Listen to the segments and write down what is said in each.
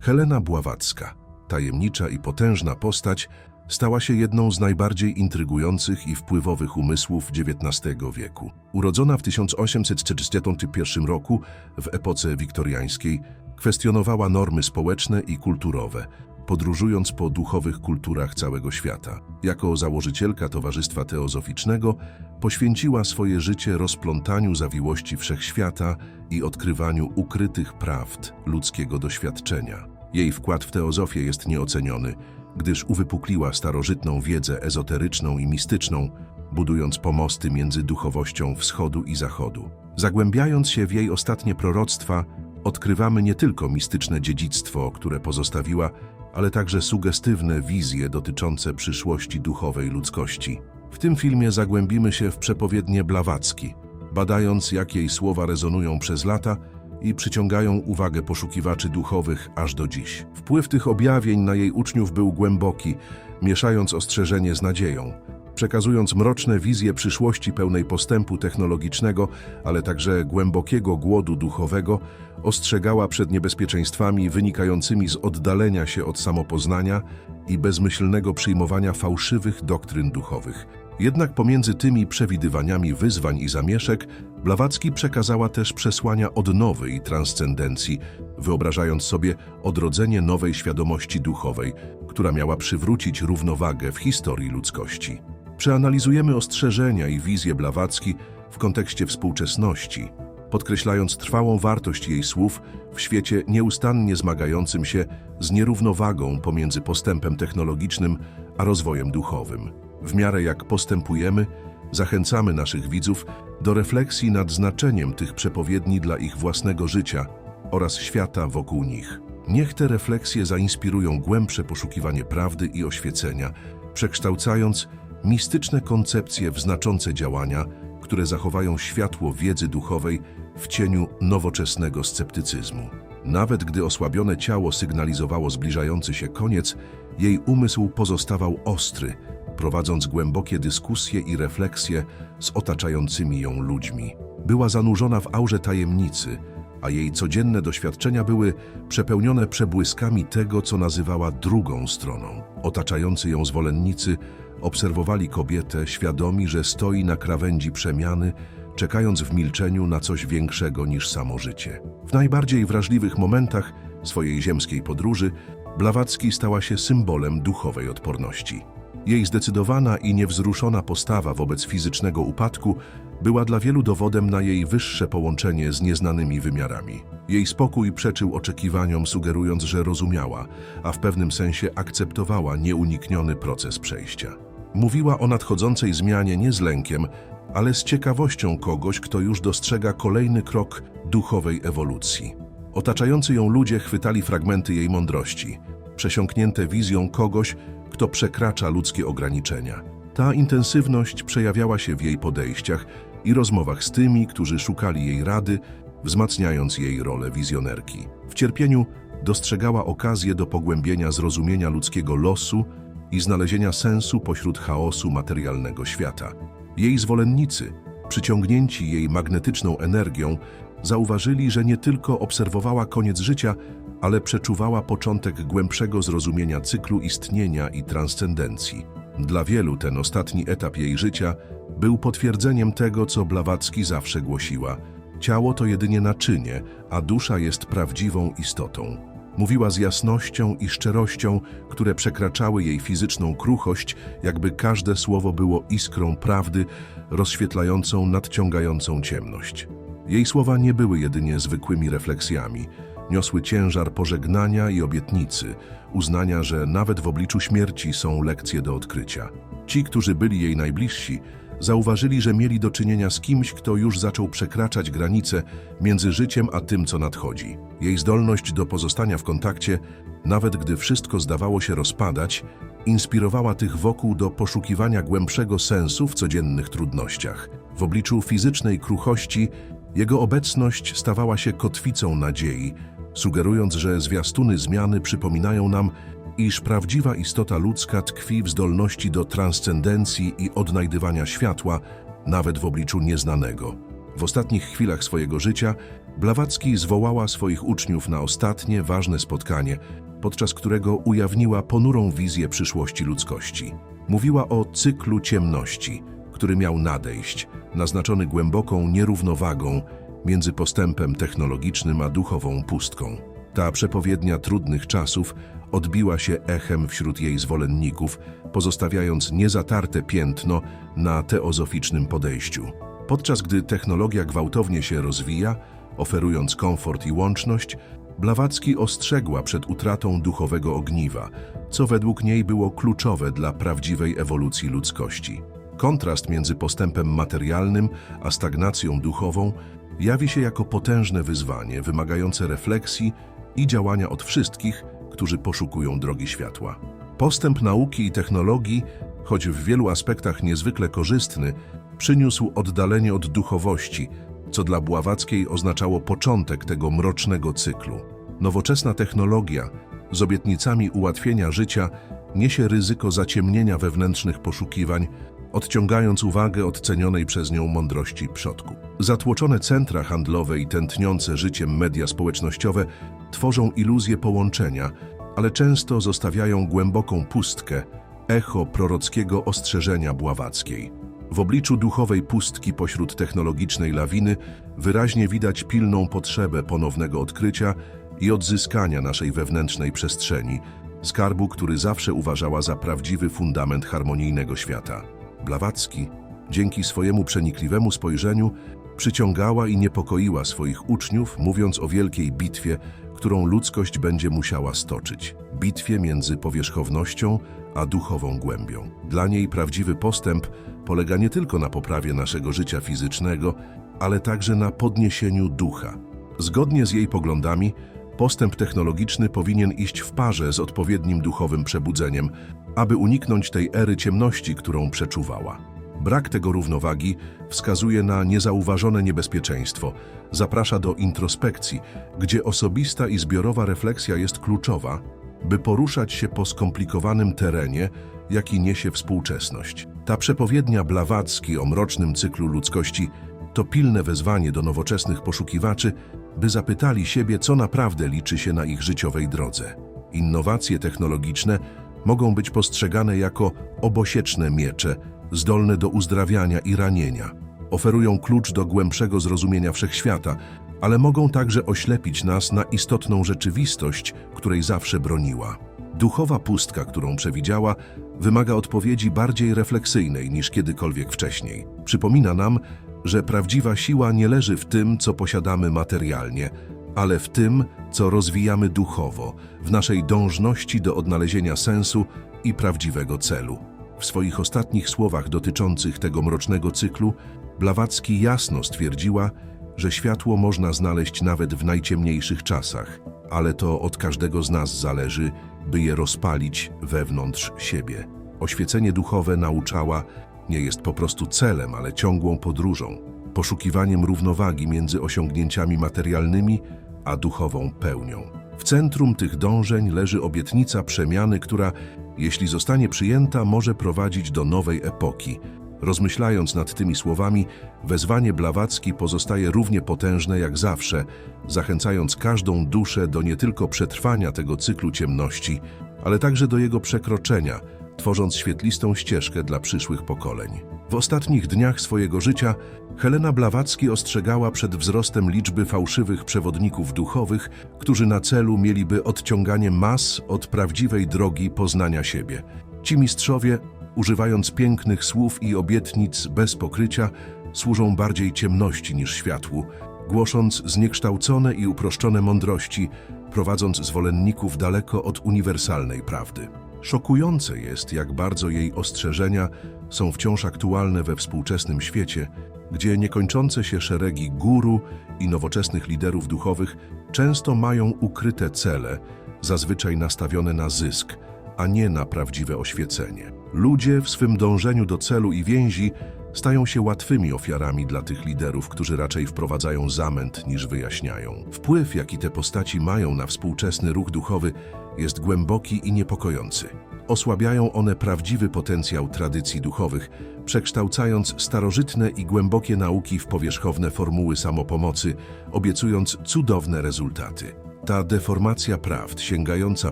Helena Bławacka, tajemnicza i potężna postać, stała się jedną z najbardziej intrygujących i wpływowych umysłów XIX wieku. Urodzona w 1841 roku w epoce wiktoriańskiej, kwestionowała normy społeczne i kulturowe, podróżując po duchowych kulturach całego świata. Jako założycielka Towarzystwa Teozoficznego poświęciła swoje życie rozplątaniu zawiłości wszechświata i odkrywaniu ukrytych prawd ludzkiego doświadczenia. Jej wkład w teozofię jest nieoceniony, gdyż uwypukliła starożytną wiedzę ezoteryczną i mistyczną, budując pomosty między duchowością wschodu i zachodu. Zagłębiając się w jej ostatnie proroctwa, odkrywamy nie tylko mistyczne dziedzictwo, które pozostawiła, ale także sugestywne wizje dotyczące przyszłości duchowej ludzkości. W tym filmie zagłębimy się w przepowiednie Blawacki, badając jak jej słowa rezonują przez lata i przyciągają uwagę poszukiwaczy duchowych aż do dziś. Wpływ tych objawień na jej uczniów był głęboki, mieszając ostrzeżenie z nadzieją, przekazując mroczne wizje przyszłości pełnej postępu technologicznego, ale także głębokiego głodu duchowego, ostrzegała przed niebezpieczeństwami wynikającymi z oddalenia się od samopoznania i bezmyślnego przyjmowania fałszywych doktryn duchowych. Jednak pomiędzy tymi przewidywaniami wyzwań i zamieszek, Blawacki przekazała też przesłania odnowy i transcendencji, wyobrażając sobie odrodzenie nowej świadomości duchowej, która miała przywrócić równowagę w historii ludzkości. Przeanalizujemy ostrzeżenia i wizje Blawacki w kontekście współczesności, podkreślając trwałą wartość jej słów w świecie nieustannie zmagającym się z nierównowagą pomiędzy postępem technologicznym a rozwojem duchowym. W miarę jak postępujemy, zachęcamy naszych widzów do refleksji nad znaczeniem tych przepowiedni dla ich własnego życia oraz świata wokół nich. Niech te refleksje zainspirują głębsze poszukiwanie prawdy i oświecenia, przekształcając mistyczne koncepcje w znaczące działania, które zachowają światło wiedzy duchowej w cieniu nowoczesnego sceptycyzmu. Nawet gdy osłabione ciało sygnalizowało zbliżający się koniec, jej umysł pozostawał ostry, prowadząc głębokie dyskusje i refleksje z otaczającymi ją ludźmi. Była zanurzona w aurze tajemnicy, a jej codzienne doświadczenia były przepełnione przebłyskami tego, co nazywała drugą stroną. Otaczający ją zwolennicy obserwowali kobietę, świadomi, że stoi na krawędzi przemiany, czekając w milczeniu na coś większego niż samo życie. W najbardziej wrażliwych momentach swojej ziemskiej podróży Blawacki stała się symbolem duchowej odporności. Jej zdecydowana i niewzruszona postawa wobec fizycznego upadku była dla wielu dowodem na jej wyższe połączenie z nieznanymi wymiarami. Jej spokój przeczył oczekiwaniom, sugerując, że rozumiała, a w pewnym sensie akceptowała nieunikniony proces przejścia. Mówiła o nadchodzącej zmianie nie z lękiem, ale z ciekawością kogoś, kto już dostrzega kolejny krok duchowej ewolucji. Otaczający ją ludzie chwytali fragmenty jej mądrości, przesiąknięte wizją kogoś, kto przekracza ludzkie ograniczenia. Ta intensywność przejawiała się w jej podejściach i rozmowach z tymi, którzy szukali jej rady, wzmacniając jej rolę wizjonerki. W cierpieniu dostrzegała okazję do pogłębienia zrozumienia ludzkiego losu i znalezienia sensu pośród chaosu materialnego świata. Jej zwolennicy, przyciągnięci jej magnetyczną energią, zauważyli, że nie tylko obserwowała koniec życia, ale przeczuwała początek głębszego zrozumienia cyklu istnienia i transcendencji. Dla wielu ten ostatni etap jej życia był potwierdzeniem tego, co Blawacki zawsze głosiła. Ciało to jedynie naczynie, a dusza jest prawdziwą istotą. Mówiła z jasnością i szczerością, które przekraczały jej fizyczną kruchość, jakby każde słowo było iskrą prawdy, rozświetlającą nadciągającą ciemność. Jej słowa nie były jedynie zwykłymi refleksjami. Niosły ciężar pożegnania i obietnicy, uznania, że nawet w obliczu śmierci są lekcje do odkrycia. Ci, którzy byli jej najbliżsi, zauważyli, że mieli do czynienia z kimś, kto już zaczął przekraczać granice między życiem a tym, co nadchodzi. Jej zdolność do pozostania w kontakcie, nawet gdy wszystko zdawało się rozpadać, inspirowała tych wokół do poszukiwania głębszego sensu w codziennych trudnościach. W obliczu fizycznej kruchości jego obecność stawała się kotwicą nadziei, sugerując, że zwiastuny zmiany przypominają nam, iż prawdziwa istota ludzka tkwi w zdolności do transcendencji i odnajdywania światła, nawet w obliczu nieznanego. W ostatnich chwilach swojego życia Blawacki zwołała swoich uczniów na ostatnie, ważne spotkanie, podczas którego ujawniła ponurą wizję przyszłości ludzkości. Mówiła o cyklu ciemności, który miał nadejść, naznaczony głęboką nierównowagą między postępem technologicznym a duchową pustką. Ta przepowiednia trudnych czasów odbiła się echem wśród jej zwolenników, pozostawiając niezatarte piętno na teozoficznym podejściu. Podczas gdy technologia gwałtownie się rozwija, oferując komfort i łączność, Blawacki ostrzegła przed utratą duchowego ogniwa, co według niej było kluczowe dla prawdziwej ewolucji ludzkości. Kontrast między postępem materialnym a stagnacją duchową jawi się jako potężne wyzwanie wymagające refleksji i działania od wszystkich, którzy poszukują drogi światła. Postęp nauki i technologii, choć w wielu aspektach niezwykle korzystny, przyniósł oddalenie od duchowości, co dla Bławackiej oznaczało początek tego mrocznego cyklu. Nowoczesna technologia z obietnicami ułatwienia życia niesie ryzyko zaciemnienia wewnętrznych poszukiwań, odciągając uwagę od cenionej przez nią mądrości przodku. Zatłoczone centra handlowe i tętniące życiem media społecznościowe tworzą iluzję połączenia, ale często zostawiają głęboką pustkę, echo prorockiego ostrzeżenia Bławackiej. W obliczu duchowej pustki pośród technologicznej lawiny wyraźnie widać pilną potrzebę ponownego odkrycia i odzyskania naszej wewnętrznej przestrzeni, skarbu, który zawsze uważała za prawdziwy fundament harmonijnego świata. Blawacki, dzięki swojemu przenikliwemu spojrzeniu, przyciągała i niepokoiła swoich uczniów, mówiąc o wielkiej bitwie, którą ludzkość będzie musiała stoczyć. Bitwie między powierzchownością a duchową głębią. Dla niej prawdziwy postęp polega nie tylko na poprawie naszego życia fizycznego, ale także na podniesieniu ducha. Zgodnie z jej poglądami, postęp technologiczny powinien iść w parze z odpowiednim duchowym przebudzeniem, aby uniknąć tej ery ciemności, którą przeczuwała. Brak tego równowagi wskazuje na niezauważone niebezpieczeństwo, zaprasza do introspekcji, gdzie osobista i zbiorowa refleksja jest kluczowa, by poruszać się po skomplikowanym terenie, jaki niesie współczesność. Ta przepowiednia Blawacki o mrocznym cyklu ludzkości to pilne wezwanie do nowoczesnych poszukiwaczy, by zapytali siebie, co naprawdę liczy się na ich życiowej drodze. Innowacje technologiczne mogą być postrzegane jako obosieczne miecze, zdolne do uzdrawiania i ranienia. Oferują klucz do głębszego zrozumienia wszechświata, ale mogą także oślepić nas na istotną rzeczywistość, której zawsze broniła. Duchowa pustka, którą przewidziała, wymaga odpowiedzi bardziej refleksyjnej niż kiedykolwiek wcześniej. Przypomina nam, że prawdziwa siła nie leży w tym, co posiadamy materialnie, ale w tym, co rozwijamy duchowo, w naszej dążności do odnalezienia sensu i prawdziwego celu. W swoich ostatnich słowach dotyczących tego mrocznego cyklu, Blawacki jasno stwierdziła, że światło można znaleźć nawet w najciemniejszych czasach, ale to od każdego z nas zależy, by je rozpalić wewnątrz siebie. Oświecenie duchowe nauczała nie jest po prostu celem, ale ciągłą podróżą, poszukiwaniem równowagi między osiągnięciami materialnymi a duchową pełnią. W centrum tych dążeń leży obietnica przemiany, która, jeśli zostanie przyjęta, może prowadzić do nowej epoki. Rozmyślając nad tymi słowami, wezwanie Blawacki pozostaje równie potężne jak zawsze, zachęcając każdą duszę do nie tylko przetrwania tego cyklu ciemności, ale także do jego przekroczenia, tworząc świetlistą ścieżkę dla przyszłych pokoleń. W ostatnich dniach swojego życia Helena Blawacki ostrzegała przed wzrostem liczby fałszywych przewodników duchowych, którzy na celu mieliby odciąganie mas od prawdziwej drogi poznania siebie. Ci mistrzowie, używając pięknych słów i obietnic bez pokrycia, służą bardziej ciemności niż światłu, głosząc zniekształcone i uproszczone mądrości, prowadząc zwolenników daleko od uniwersalnej prawdy. Szokujące jest, jak bardzo jej ostrzeżenia są wciąż aktualne we współczesnym świecie, gdzie niekończące się szeregi guru i nowoczesnych liderów duchowych często mają ukryte cele, zazwyczaj nastawione na zysk, a nie na prawdziwe oświecenie. Ludzie w swym dążeniu do celu i więzi stają się łatwymi ofiarami dla tych liderów, którzy raczej wprowadzają zamęt niż wyjaśniają. Wpływ, jaki te postaci mają na współczesny ruch duchowy, jest głęboki i niepokojący. Osłabiają one prawdziwy potencjał tradycji duchowych, przekształcając starożytne i głębokie nauki w powierzchowne formuły samopomocy, obiecując cudowne rezultaty. Ta deformacja prawd, sięgająca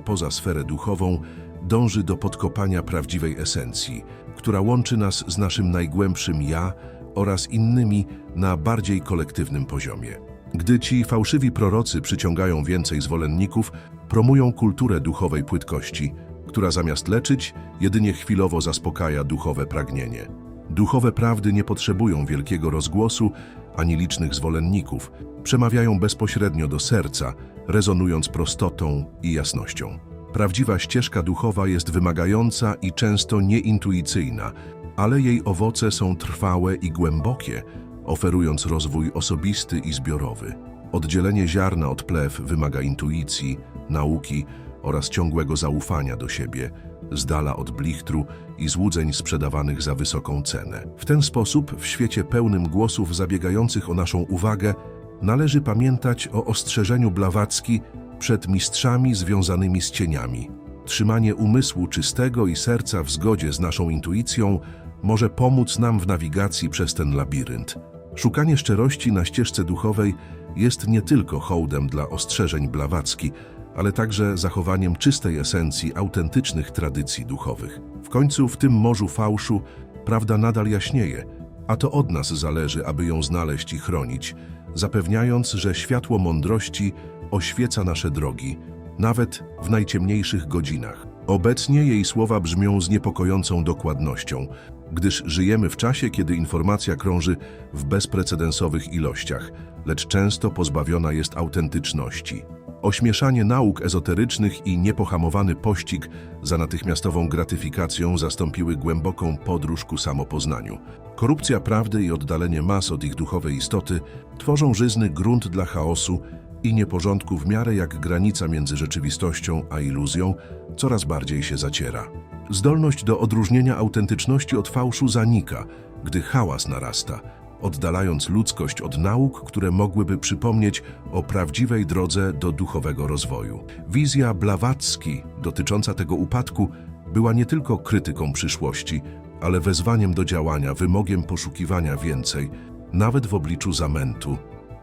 poza sferę duchową, dąży do podkopania prawdziwej esencji, która łączy nas z naszym najgłębszym ja oraz innymi na bardziej kolektywnym poziomie. Gdy ci fałszywi prorocy przyciągają więcej zwolenników, promują kulturę duchowej płytkości, która zamiast leczyć, jedynie chwilowo zaspokaja duchowe pragnienie. Duchowe prawdy nie potrzebują wielkiego rozgłosu ani licznych zwolenników, przemawiają bezpośrednio do serca, rezonując prostotą i jasnością. Prawdziwa ścieżka duchowa jest wymagająca i często nieintuicyjna, ale jej owoce są trwałe i głębokie, oferując rozwój osobisty i zbiorowy. Oddzielenie ziarna od plew wymaga intuicji, nauki oraz ciągłego zaufania do siebie, z dala od blichtru i złudzeń sprzedawanych za wysoką cenę. W ten sposób, w świecie pełnym głosów zabiegających o naszą uwagę, należy pamiętać o ostrzeżeniu Blawacki przed mistrzami związanymi z cieniami. Trzymanie umysłu czystego i serca w zgodzie z naszą intuicją może pomóc nam w nawigacji przez ten labirynt. Szukanie szczerości na ścieżce duchowej jest nie tylko hołdem dla ostrzeżeń Blawacki, ale także zachowaniem czystej esencji autentycznych tradycji duchowych. W końcu w tym morzu fałszu prawda nadal jaśnieje, a to od nas zależy, aby ją znaleźć i chronić, zapewniając, że światło mądrości oświeca nasze drogi, nawet w najciemniejszych godzinach. Obecnie jej słowa brzmią z niepokojącą dokładnością, gdyż żyjemy w czasie, kiedy informacja krąży w bezprecedensowych ilościach, lecz często pozbawiona jest autentyczności. Ośmieszanie nauk ezoterycznych i niepohamowany pościg za natychmiastową gratyfikacją zastąpiły głęboką podróż ku samopoznaniu. Korupcja prawdy i oddalenie mas od ich duchowej istoty tworzą żyzny grunt dla chaosu i nieporządku w miarę jak granica między rzeczywistością a iluzją coraz bardziej się zaciera. Zdolność do odróżnienia autentyczności od fałszu zanika, gdy hałas narasta, oddalając ludzkość od nauk, które mogłyby przypomnieć o prawdziwej drodze do duchowego rozwoju. Wizja Blawacki dotycząca tego upadku była nie tylko krytyką przyszłości, ale wezwaniem do działania, wymogiem poszukiwania więcej, nawet w obliczu zamętu.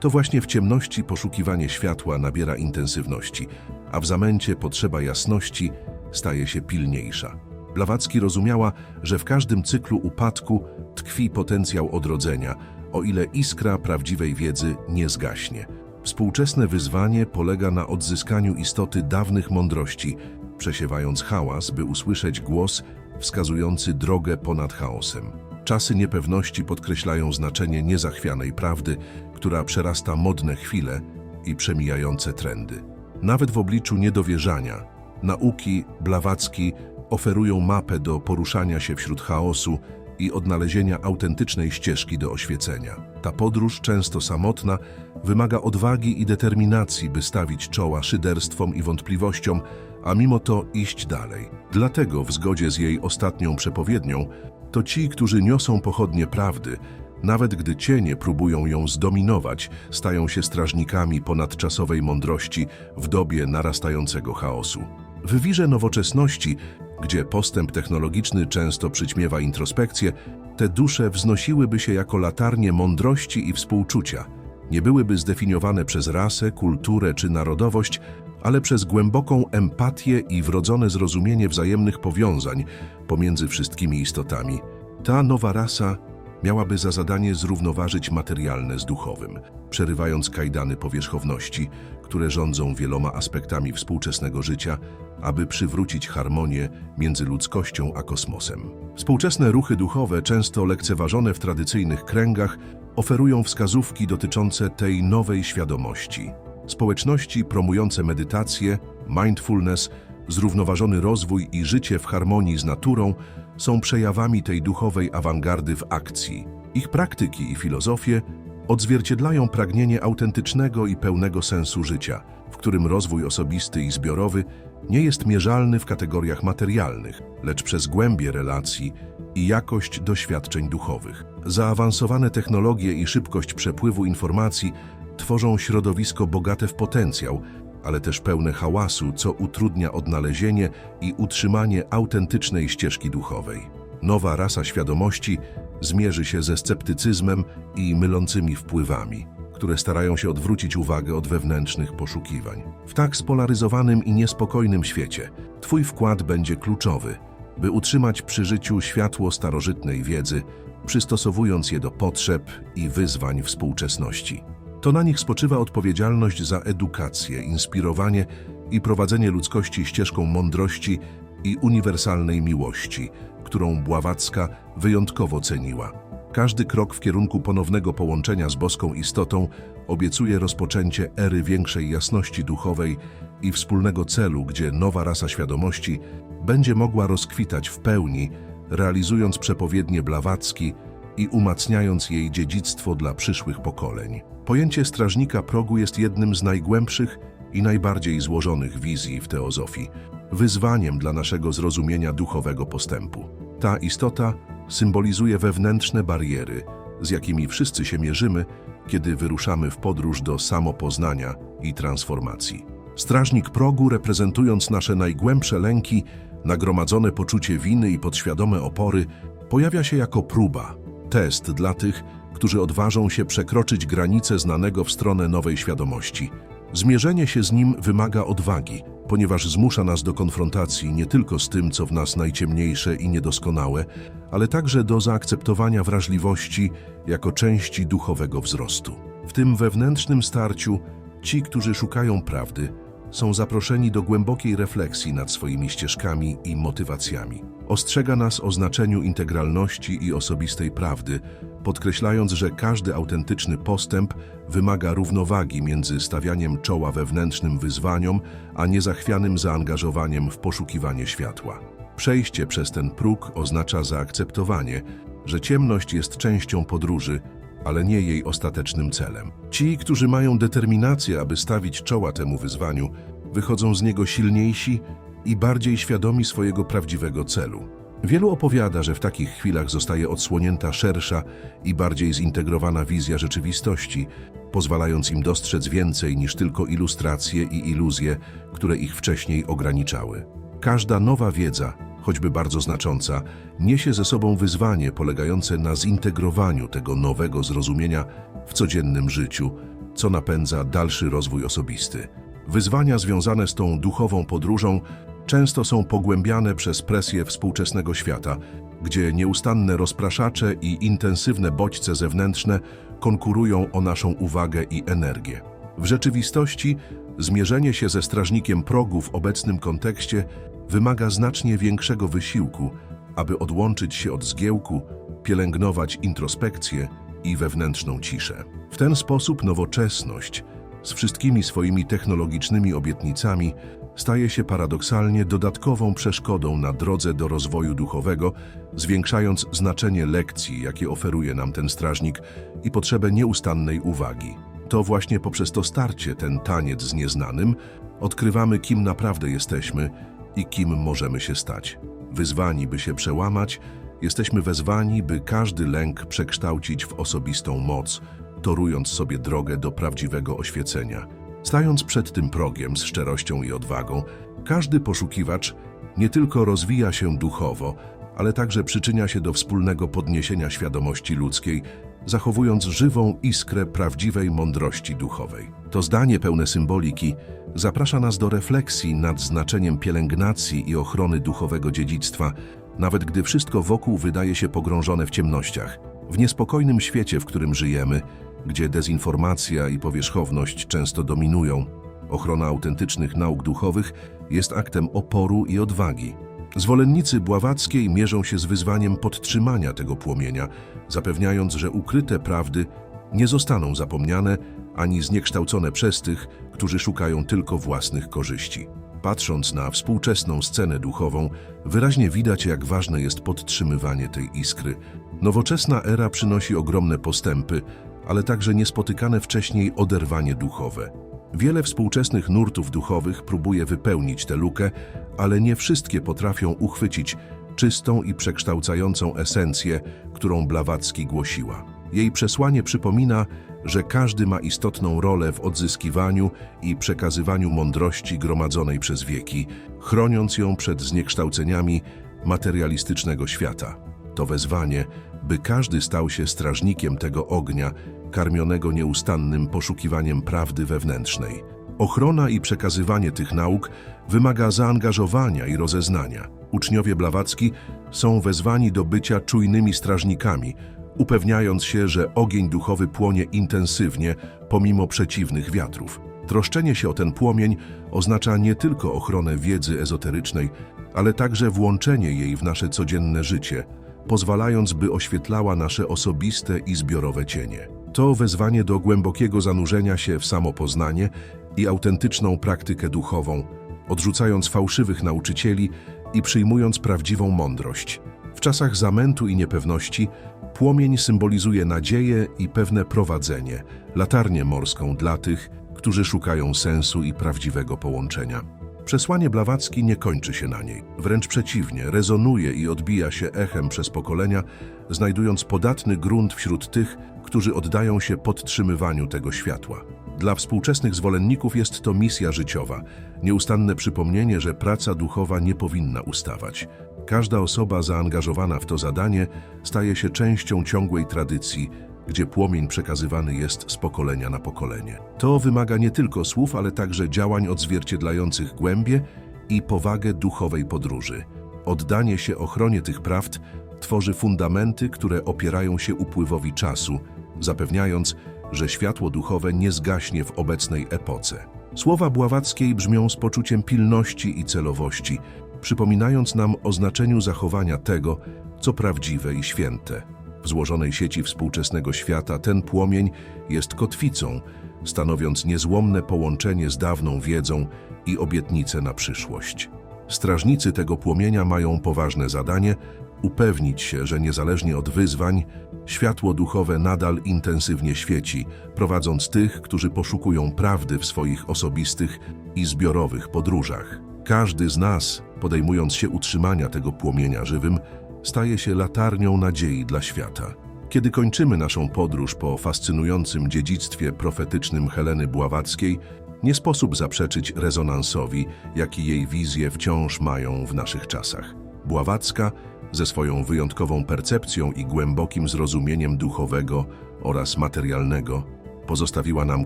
To właśnie w ciemności poszukiwanie światła nabiera intensywności, a w zamęcie potrzeba jasności staje się pilniejsza. Blawacki rozumiała, że w każdym cyklu upadku tkwi potencjał odrodzenia, o ile iskra prawdziwej wiedzy nie zgaśnie. Współczesne wyzwanie polega na odzyskaniu istoty dawnych mądrości, przesiewając hałas, by usłyszeć głos wskazujący drogę ponad chaosem. Czasy niepewności podkreślają znaczenie niezachwianej prawdy, która przerasta modne chwile i przemijające trendy. Nawet w obliczu niedowierzania, nauki Blawacki oferują mapę do poruszania się wśród chaosu i odnalezienia autentycznej ścieżki do oświecenia. Ta podróż, często samotna, wymaga odwagi i determinacji, by stawić czoła szyderstwom i wątpliwościom, a mimo to iść dalej. Dlatego, w zgodzie z jej ostatnią przepowiednią, to ci, którzy niosą pochodnie prawdy, nawet gdy cienie próbują ją zdominować, stają się strażnikami ponadczasowej mądrości w dobie narastającego chaosu. W wirze nowoczesności, gdzie postęp technologiczny często przyćmiewa introspekcję, te dusze wznosiłyby się jako latarnie mądrości i współczucia. Nie byłyby zdefiniowane przez rasę, kulturę czy narodowość, ale przez głęboką empatię i wrodzone zrozumienie wzajemnych powiązań pomiędzy wszystkimi istotami. Ta nowa rasa miałaby za zadanie zrównoważyć materialne z duchowym, przerywając kajdany powierzchowności, które rządzą wieloma aspektami współczesnego życia, aby przywrócić harmonię między ludzkością a kosmosem. Współczesne ruchy duchowe, często lekceważone w tradycyjnych kręgach, oferują wskazówki dotyczące tej nowej świadomości. Społeczności promujące medytację, mindfulness, zrównoważony rozwój i życie w harmonii z naturą są przejawami tej duchowej awangardy w akcji. Ich praktyki i filozofie odzwierciedlają pragnienie autentycznego i pełnego sensu życia, w którym rozwój osobisty i zbiorowy nie jest mierzalny w kategoriach materialnych, lecz przez głębie relacji i jakość doświadczeń duchowych. Zaawansowane technologie i szybkość przepływu informacji tworzą środowisko bogate w potencjał, ale też pełne hałasu, co utrudnia odnalezienie i utrzymanie autentycznej ścieżki duchowej. Nowa rasa świadomości zmierzy się ze sceptycyzmem i mylącymi wpływami, które starają się odwrócić uwagę od wewnętrznych poszukiwań. W tak spolaryzowanym i niespokojnym świecie Twój wkład będzie kluczowy, by utrzymać przy życiu światło starożytnej wiedzy, przystosowując je do potrzeb i wyzwań współczesności. To na nich spoczywa odpowiedzialność za edukację, inspirowanie i prowadzenie ludzkości ścieżką mądrości i uniwersalnej miłości, którą Bławacka wyjątkowo ceniła. Każdy krok w kierunku ponownego połączenia z boską istotą obiecuje rozpoczęcie ery większej jasności duchowej i wspólnego celu, gdzie nowa rasa świadomości będzie mogła rozkwitać w pełni, realizując przepowiednie Blawacki i umacniając jej dziedzictwo dla przyszłych pokoleń. Pojęcie strażnika progu jest jednym z najgłębszych i najbardziej złożonych wizji w teozofii, wyzwaniem dla naszego zrozumienia duchowego postępu. Ta istota symbolizuje wewnętrzne bariery, z jakimi wszyscy się mierzymy, kiedy wyruszamy w podróż do samopoznania i transformacji. Strażnik progu, reprezentując nasze najgłębsze lęki, nagromadzone poczucie winy i podświadome opory, pojawia się jako próba, test dla tych, którzy odważą się przekroczyć granice znanego w stronę nowej świadomości. Zmierzenie się z nim wymaga odwagi, ponieważ zmusza nas do konfrontacji nie tylko z tym, co w nas najciemniejsze i niedoskonałe, ale także do zaakceptowania wrażliwości jako części duchowego wzrostu. W tym wewnętrznym starciu ci, którzy szukają prawdy, są zaproszeni do głębokiej refleksji nad swoimi ścieżkami i motywacjami. Ostrzega nas o znaczeniu integralności i osobistej prawdy, podkreślając, że każdy autentyczny postęp wymaga równowagi między stawianiem czoła wewnętrznym wyzwaniom, a niezachwianym zaangażowaniem w poszukiwanie światła. Przejście przez ten próg oznacza zaakceptowanie, że ciemność jest częścią podróży, ale nie jej ostatecznym celem. Ci, którzy mają determinację, aby stawić czoła temu wyzwaniu, wychodzą z niego silniejsi i bardziej świadomi swojego prawdziwego celu. Wielu opowiada, że w takich chwilach zostaje odsłonięta szersza i bardziej zintegrowana wizja rzeczywistości, pozwalając im dostrzec więcej niż tylko ilustracje i iluzje, które ich wcześniej ograniczały. Każda nowa wiedza, choćby bardzo znacząca, niesie ze sobą wyzwanie polegające na zintegrowaniu tego nowego zrozumienia w codziennym życiu, co napędza dalszy rozwój osobisty. Wyzwania związane z tą duchową podróżą często są pogłębiane przez presję współczesnego świata, gdzie nieustanne rozpraszacze i intensywne bodźce zewnętrzne konkurują o naszą uwagę i energię. W rzeczywistości zmierzenie się ze strażnikiem progu w obecnym kontekście wymaga znacznie większego wysiłku, aby odłączyć się od zgiełku, pielęgnować introspekcję i wewnętrzną ciszę. W ten sposób nowoczesność, z wszystkimi swoimi technologicznymi obietnicami, staje się paradoksalnie dodatkową przeszkodą na drodze do rozwoju duchowego, zwiększając znaczenie lekcji, jakie oferuje nam ten strażnik i potrzebę nieustannej uwagi. To właśnie poprzez to starcie, ten taniec z nieznanym, odkrywamy, kim naprawdę jesteśmy i kim możemy się stać. Wyzwani, by się przełamać, jesteśmy wezwani, by każdy lęk przekształcić w osobistą moc, torując sobie drogę do prawdziwego oświecenia. Stając przed tym progiem z szczerością i odwagą, każdy poszukiwacz nie tylko rozwija się duchowo, ale także przyczynia się do wspólnego podniesienia świadomości ludzkiej, zachowując żywą iskrę prawdziwej mądrości duchowej. To zdanie pełne symboliki zaprasza nas do refleksji nad znaczeniem pielęgnacji i ochrony duchowego dziedzictwa, nawet gdy wszystko wokół wydaje się pogrążone w ciemnościach. W niespokojnym świecie, w którym żyjemy, gdzie dezinformacja i powierzchowność często dominują, ochrona autentycznych nauk duchowych jest aktem oporu i odwagi. Zwolennicy Bławackiej mierzą się z wyzwaniem podtrzymania tego płomienia, zapewniając, że ukryte prawdy nie zostaną zapomniane ani zniekształcone przez tych, którzy szukają tylko własnych korzyści. Patrząc na współczesną scenę duchową, wyraźnie widać, jak ważne jest podtrzymywanie tej iskry. Nowoczesna era przynosi ogromne postępy, ale także niespotykane wcześniej oderwanie duchowe. Wiele współczesnych nurtów duchowych próbuje wypełnić tę lukę, ale nie wszystkie potrafią uchwycić czystą i przekształcającą esencję, którą Blawacki głosiła. Jej przesłanie przypomina, że każdy ma istotną rolę w odzyskiwaniu i przekazywaniu mądrości gromadzonej przez wieki, chroniąc ją przed zniekształceniami materialistycznego świata. To wezwanie, by każdy stał się strażnikiem tego ognia, karmionego nieustannym poszukiwaniem prawdy wewnętrznej. Ochrona i przekazywanie tych nauk wymaga zaangażowania i rozeznania. Uczniowie Blawacki są wezwani do bycia czujnymi strażnikami, upewniając się, że ogień duchowy płonie intensywnie pomimo przeciwnych wiatrów. Troszczenie się o ten płomień oznacza nie tylko ochronę wiedzy ezoterycznej, ale także włączenie jej w nasze codzienne życie, pozwalając, by oświetlała nasze osobiste i zbiorowe cienie. To wezwanie do głębokiego zanurzenia się w samopoznanie i autentyczną praktykę duchową, odrzucając fałszywych nauczycieli i przyjmując prawdziwą mądrość. W czasach zamętu i niepewności płomień symbolizuje nadzieję i pewne prowadzenie, latarnię morską dla tych, którzy szukają sensu i prawdziwego połączenia. Przesłanie Blawacki nie kończy się na niej. Wręcz przeciwnie, rezonuje i odbija się echem przez pokolenia, znajdując podatny grunt wśród tych, którzy oddają się podtrzymywaniu tego światła. Dla współczesnych zwolenników jest to misja życiowa, nieustanne przypomnienie, że praca duchowa nie powinna ustawać. Każda osoba zaangażowana w to zadanie staje się częścią ciągłej tradycji, gdzie płomień przekazywany jest z pokolenia na pokolenie. To wymaga nie tylko słów, ale także działań odzwierciedlających głębie i powagę duchowej podróży. Oddanie się ochronie tych prawd tworzy fundamenty, które opierają się upływowi czasu, zapewniając, że światło duchowe nie zgaśnie w obecnej epoce. Słowa Bławackiej brzmią z poczuciem pilności i celowości, przypominając nam o znaczeniu zachowania tego, co prawdziwe i święte. Złożonej sieci współczesnego świata ten płomień jest kotwicą, stanowiąc niezłomne połączenie z dawną wiedzą i obietnicę na przyszłość. Strażnicy tego płomienia mają poważne zadanie upewnić się, że niezależnie od wyzwań, światło duchowe nadal intensywnie świeci, prowadząc tych, którzy poszukują prawdy w swoich osobistych i zbiorowych podróżach. Każdy z nas, podejmując się utrzymania tego płomienia żywym, staje się latarnią nadziei dla świata. Kiedy kończymy naszą podróż po fascynującym dziedzictwie profetycznym Heleny Bławackiej, nie sposób zaprzeczyć rezonansowi, jaki jej wizje wciąż mają w naszych czasach. Bławacka, ze swoją wyjątkową percepcją i głębokim zrozumieniem duchowego oraz materialnego, pozostawiła nam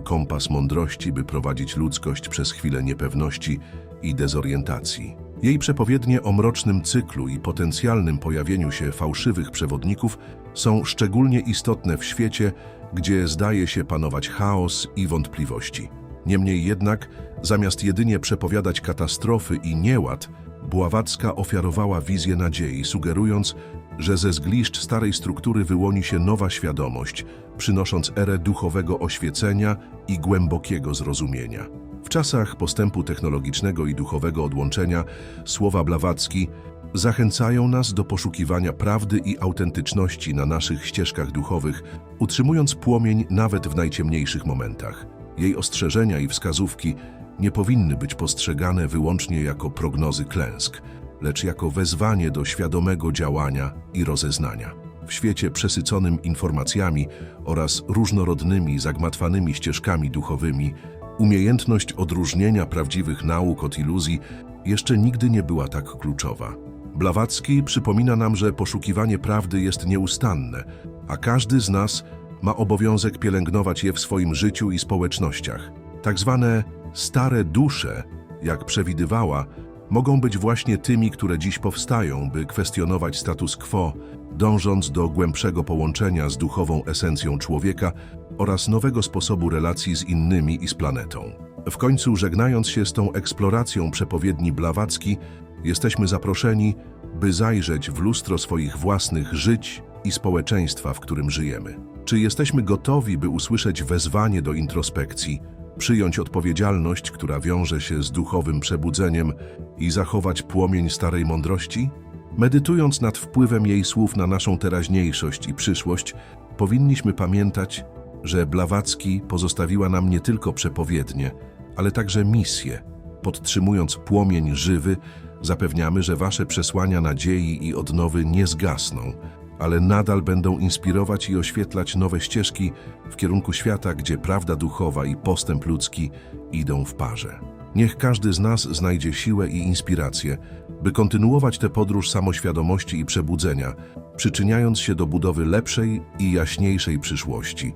kompas mądrości, by prowadzić ludzkość przez chwilę niepewności i dezorientacji. Jej przepowiednie o mrocznym cyklu i potencjalnym pojawieniu się fałszywych przewodników są szczególnie istotne w świecie, gdzie zdaje się panować chaos i wątpliwości. Niemniej jednak, zamiast jedynie przepowiadać katastrofy i nieład, Bławacka ofiarowała wizję nadziei, sugerując, że ze zgliszcz starej struktury wyłoni się nowa świadomość, przynosząc erę duchowego oświecenia i głębokiego zrozumienia. W czasach postępu technologicznego i duchowego odłączenia słowa Blawacki zachęcają nas do poszukiwania prawdy i autentyczności na naszych ścieżkach duchowych, utrzymując płomień nawet w najciemniejszych momentach. Jej ostrzeżenia i wskazówki nie powinny być postrzegane wyłącznie jako prognozy klęsk, lecz jako wezwanie do świadomego działania i rozeznania. W świecie przesyconym informacjami oraz różnorodnymi, zagmatwanymi ścieżkami duchowymi, umiejętność odróżnienia prawdziwych nauk od iluzji jeszcze nigdy nie była tak kluczowa. Blawacki przypomina nam, że poszukiwanie prawdy jest nieustanne, a każdy z nas ma obowiązek pielęgnować je w swoim życiu i społecznościach. Tak zwane stare dusze, jak przewidywała, mogą być właśnie tymi, które dziś powstają, by kwestionować status quo, dążąc do głębszego połączenia z duchową esencją człowieka oraz nowego sposobu relacji z innymi i z planetą. W końcu, żegnając się z tą eksploracją przepowiedni Blawacki, jesteśmy zaproszeni, by zajrzeć w lustro swoich własnych żyć i społeczeństwa, w którym żyjemy. Czy jesteśmy gotowi, by usłyszeć wezwanie do introspekcji, przyjąć odpowiedzialność, która wiąże się z duchowym przebudzeniem i zachować płomień starej mądrości? Medytując nad wpływem jej słów na naszą teraźniejszość i przyszłość, powinniśmy pamiętać, że Blawacki pozostawiła nam nie tylko przepowiednie, ale także misję, podtrzymując płomień żywy, Zapewniamy, że wasze przesłania nadziei i odnowy nie zgasną, ale nadal będą inspirować i oświetlać nowe ścieżki w kierunku świata, gdzie prawda duchowa i postęp ludzki idą w parze. Niech każdy z nas znajdzie siłę i inspirację, by kontynuować tę podróż samoświadomości i przebudzenia, przyczyniając się do budowy lepszej i jaśniejszej przyszłości.